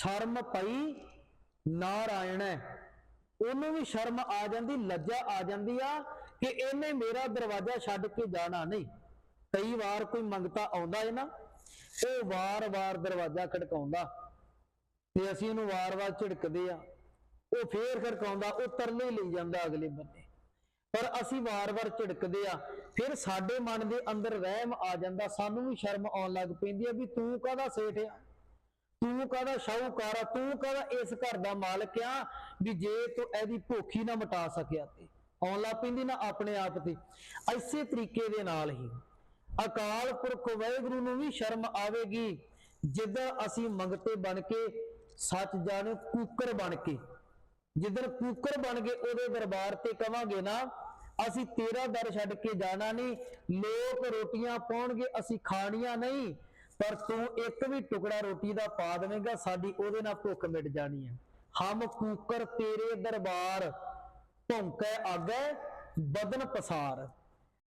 ਸ਼ਰਮ ਪਈ, ਨਾਰਾਇਣ ਹੈ। ਉਹਨੂੰ ਵੀ ਸ਼ਰਮ ਆ ਜਾਂਦੀ, ਲੱਜਾ ਆ ਜਾਂਦੀ ਆ ਕਿ ਇਹਨੇ ਮੇਰਾ ਦਰਵਾਜ਼ਾ ਛੱਡ ਕੇ ਜਾਣਾ ਨਹੀਂ। ਕਈ ਵਾਰ ਕੋਈ ਮੰਗਤਾ ਆਉਂਦਾ ਹੈ ਨਾ, ਉਹ ਵਾਰ-ਵਾਰ ਦਰਵਾਜ਼ਾ ਖੜਕਾਉਂਦਾ। ਤੇ ਅਸੀਂ ਉਹਨੂੰ ਵਾਰ-ਵਾਰ ਝਿੜਕਦੇ ਆ। ਉਹ ਫੇਰ ਖੜਕਾਉਂਦਾ, ਉਹ ਤਰਲੇ ਲਈ ਜਾਂਦਾ ਅਗਲੇ ਬੰਦੇ। ਪਰ ਅਸੀਂ ਵਾਰ-ਵਾਰ ਝਿੜਕਦੇ ਆ, ਫਿਰ ਸਾਡੇ ਮਨ ਦੇ ਅੰਦਰ ਰਹਿਮ ਆ ਜਾਂਦਾ, ਸਾਨੂੰ ਵੀ ਸ਼ਰਮ ਆਉਣ ਲੱਗ ਪੈਂਦੀ ਆ ਵੀ ਤੂੰ ਕਾਹਦਾ ਸੇਠ ਆ? ਤੂੰ ਕਾਹਦਾ ਸ਼ਾਹੂਕਾਰ ਆ? ਤੂੰ ਕਾਹਦਾ ਇਸ ਘਰ ਦਾ ਮਾਲਕ ਆ ਵੀ ਜੇ ਤੂੰ ਇਹਦੀ ਭੁੱਖੀ ਨਾ ਮਿਟਾ ਸਕਿਆ ਤੇ। ਆਉਣ ਲੱਗ ਪੈਂਦੀ ਨਾ ਆਪਣੇ ਆਪ ਤੇ। ਐਸੇ ਤਰੀਕੇ ਦੇ ਨਾਲ ਹੀ ਅਕਾਲ ਪੁਰਖ ਵਾਹਿਗੁਰੂ ਨੂੰ ਵੀ ਸ਼ਰਮ ਆਵੇਗੀ। ਜਿੱਦਾਂ ਅਸੀਂ ਮੰਗਤੇ ਬਣ ਕੇ, ਸੱਚ ਜਾਣ ਕੂਕਰ ਬਣ ਕੇ। ਜਿੱਦਣ ਕੂਕਰ ਬਣ ਕੇ ਉਹਦੇ ਦਰਬਾਰ ਤੇ ਕਵਾਂਗੇ ਨਾ, ਅਸੀਂ ਤੇਰਾ ਦਰ ਛੱਡ ਕੇ ਜਾਣਾ ਨਹੀਂ। ਲੋਕ ਰੋਟੀਆਂ ਪਾਉਣਗੇ, ਅਸੀਂ ਖਾਣੀਆਂ ਨਹੀਂ। ਪਰ ਤੂੰ ਇੱਕ ਵੀ ਟੁਕੜਾ ਰੋਟੀ ਦਾ ਪਾ ਦੇਵੇਂਗਾ ਸਾਡੀ ਉਹਦੇ ਨਾਲ ਭੁੱਖ ਮਿਟ ਜਾਣੀ ਹੈ। ਹਮ ਕੂਕਰ ਤੇਰੇ ਦਰਬਾਰ, ਭੌਂਕੈ ਆਗੈ, ਬਦਨ ਪਸਾਰ।